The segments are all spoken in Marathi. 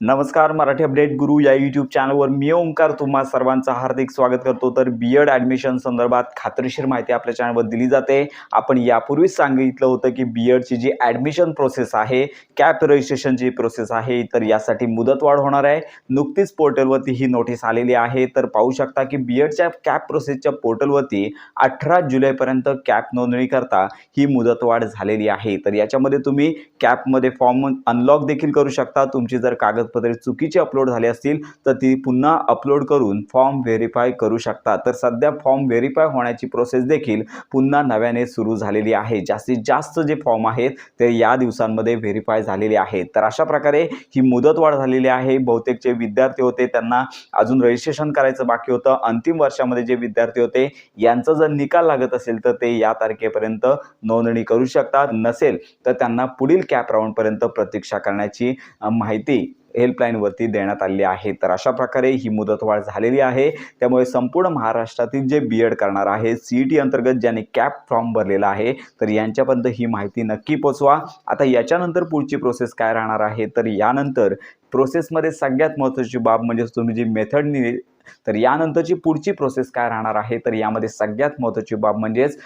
नमस्कार मराठी अपडेट गुरु या यूट्यूब चॅनलवर मी ओंकार तुम्हा सर्वांचं हार्दिक स्वागत करतो. तर बी एड ॲडमिशन संदर्भात खात्रीशीर माहिती आपल्या चॅनलवर दिली जाते. आपण यापूर्वीच सांगितलं होतं की बी एडची जी ॲडमिशन प्रोसेस आहे कॅप रजिस्ट्रेशनची प्रोसेस आहे तर यासाठी मुदतवाढ होणार आहे. नुकतीच पोर्टलवरती ही नोटीस आलेली आहे. तर पाहू शकता की बी एडच्या कॅप प्रोसेसच्या पोर्टलवरती अठरा जुलैपर्यंत कॅप नोंदणी करता ही मुदतवाढ झालेली आहे. तर याच्यामध्ये तुम्ही कॅपमध्ये फॉर्म अनलॉक देखील करू शकता. तुमची जर कागद कागदपत्रे चुकीची अपलोड झाली असतील तर ती पुन्हा अपलोड करून फॉर्म व्हेरीफाय करू शकता. तर सध्या फॉर्म व्हेरीफाय होण्याची प्रोसेस देखील पुन्हा नव्याने सुरू झालेली आहे. जास्तीत जास्त जे फॉर्म आहेत ते या दिवसांमध्ये व्हेरीफाय झालेले आहेत. तर अशा प्रकारे ही मुदतवाढ झालेली आहे. बहुतेक जे विद्यार्थी होते त्यांना अजून रजिस्ट्रेशन करायचं बाकी होतं. अंतिम वर्षामध्ये जे विद्यार्थी होते यांचा जर निकाल लागत असेल तर ते या तारखेपर्यंत नोंदणी करू शकतात. नसेल तर त्यांना पुढील कॅप राऊंडपर्यंत प्रतीक्षा करण्याची माहिती हेल्पलाईनवरती देण्यात आलेली आहे. तर अशा प्रकारे ही मुदतवाढ झालेली आहे. त्यामुळे संपूर्ण महाराष्ट्रातील जे बी एड करणार आहे सी ई टी अंतर्गत ज्यांनी कॅप फॉर्म भरलेला आहे तर यांच्यापर्यंत ही माहिती नक्की पोचवा. आता याच्यानंतर पुढची प्रोसेस काय राहणार आहे? तर यानंतर प्रोसेसमध्ये सगळ्यात महत्त्वाची बाब म्हणजे तुम्ही जी मेथडनी तर यानंतरची पुढची प्रोसेस काय राहणार आहे? तर यामध्ये सगळ्यात महत्त्वाची बाब म्हणजेच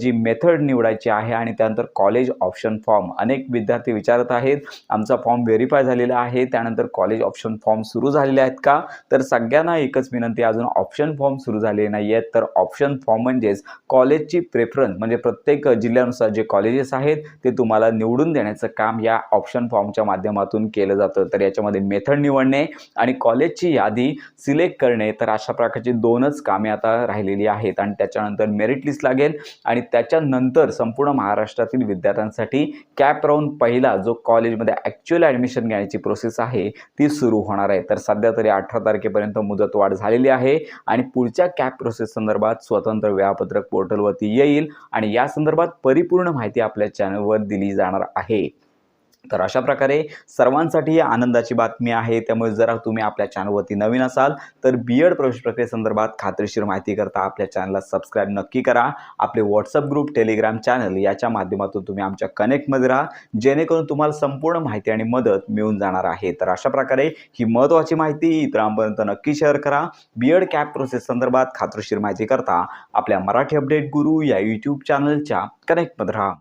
जी मेथड निवडायची आहे आणि त्यानंतर कॉलेज ऑप्शन फॉर्म अनेक विद्यार्थी विचारत आहेत आमचा फॉर्म व्हेरीफाय झालेला आहे त्यानंतर कॉलेज ऑप्शन फॉर्म सुरू झालेले आहेत का? तर सगळ्यांना एकच विनंती अजून ऑप्शन फॉर्म सुरू झालेले नाही आहेत तर ऑप्शन फॉर्म म्हणजेच कॉलेजची प्रेफरन्स म्हणजे प्रत्येक जिल्ह्यानुसार जे कॉलेजेस आहेत ते तुम्हाला निवडून देण्याचं काम या ऑप्शन फॉर्मच्या माध्यमातून केलं जातं. तर याच्यामध्ये मेथड निवडणे आणि कॉलेजची यादी सिलेक्ट करणे तर अशा प्रकारची दोनच कामे आता राहिलेली आहेत. आणि त्याच्यानंतर मेरिट लिस्ट लागेल आणि त्याच्यानंतर संपूर्ण महाराष्ट्रातील विद्यार्थ्यांसाठी कॅप राऊंड पहिला जो कॉलेजमध्ये ॲक्च्युअल ॲडमिशन घेण्याची प्रोसेस आहे ती सुरू होणार आहे. तर सध्या तरी अठरा तारखेपर्यंत मुदतवाढ झालेली आहे आणि पुढच्या कॅप प्रोसेस संदर्भात स्वतंत्र वेळापत्रक पोर्टलवरती येईल आणि या संदर्भात परिपूर्ण माहिती आपल्या चॅनलवर दिली जाणार आहे. तर अशा प्रकारे सर्वांसाठी ही आनंदाची बातमी आहे. त्यामुळे जरा तुम्ही आपल्या चॅनलवरती नवीन असाल तर बी एड प्रवेश प्रक्रियेसंदर्भात खात्रीशीर माहिती करता आपल्या चॅनलला सबस्क्राईब नक्की करा. आपले व्हॉट्सअप ग्रुप टेलिग्राम चॅनल याच्या माध्यमातून तुम्ही आमच्या कनेक्टमध्ये राहा. जेणेकरून तुम्हाला संपूर्ण माहिती आणि मदत मिळून जाणार आहे. तर अशा प्रकारे ही महत्त्वाची माहिती इतरांपर्यंत नक्की शेअर करा. बी एड कॅप प्रोसेस संदर्भात खात्रीशीर माहिती करता आपल्या मराठी अपडेट गुरु या यूट्यूब चॅनलच्या कनेक्टमध्ये राहा.